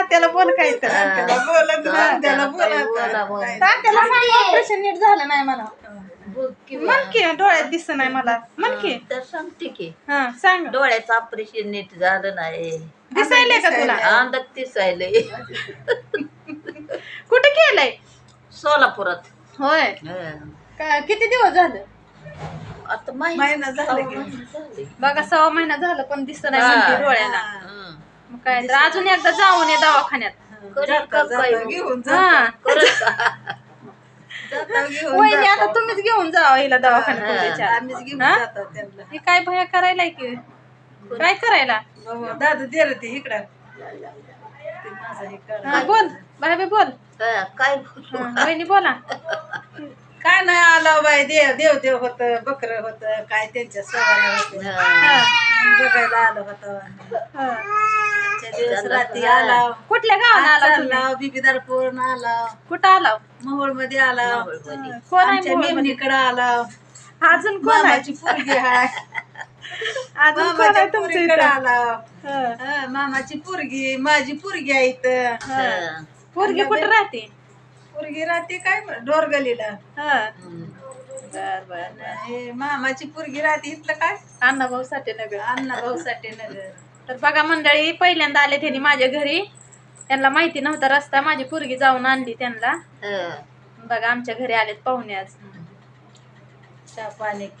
तात्याला बोल काय तर त्याला बोलत नाही, त्याला बोला बोलत बोला. तात्याला सांग ऑपरेशन नीट झालं नाही मला बघ की बा. म्हण की डोळ्यात दिसत नाही मला. म्हण की. तर सांगते की. हा सांग. डोळ्याचं ऑपरेशन नीट झालं नाही. दिसायलंय का तुला? अंधक दिसायलंय. कुठे केलंय सोलापुरात. होय. हं. का किती दिवस झालं? आता महिना झाला सहा की. महिने. बघा सहा महिना झालं पण दिसत नाही हा. डोळ्याला. हं. मग काय तर अजून एकदा जाऊन ये दवाखान्यात करेल जाता का जाता काय? घेऊन जा हा करत का? जाता घेऊन वहिनी जाता. आता तुम्हीच घेऊन जावा हिला दवाखान्यात हा. आम्हीच घेऊन हा? जातो त्यांना हे काय भया करायला की काय करायला बाबा, दादा दे रे ते इकडं ते माझं हे कर. हा, बोल भाई बोल काय काय बोलू? हा, वहिनी बोला काय नाही आलं बाई देव देव देव होत बकर होत काय त्यांच्या सवाऱ्या होत्या हं. बघायला आलं होतं हा. आजच्या दिवस त्यांना रात्री. आला. कुठल्या गावाला आला तुम्ही? बिबीदारपूर आला. कुठं आला? मोहोळमध्ये आला मावळमध्ये. कोण आहे आमच्या मोहोळमध्ये? मेमणीकडे आला. अजून कोण आहे? पोरगी हाय. अजून कोण मामाच्या आहे तुमच्या पोरीकडे इथं? आला. हा. हा, मामाची पोरगी माझी पोरगी आहे इथं. हं. पोरगी कुठं राहते? पोरगी राहते काय? डोरगलीला. हा. बर बर मामाची पोरगी राहते इथलं काय? अण्णाभाऊ साठी नगर अण्णा भाऊ साठी नगर तर बघा मंडळी पहिल्यांदा आले त्यांनी माझ्या घरी. त्यांना माहिती नव्हता रस्ता. माझी पोरगी जाऊन आणली त्यांना. बघा आमच्या घरी आलेत पाहुणे आज. चहा पाणी.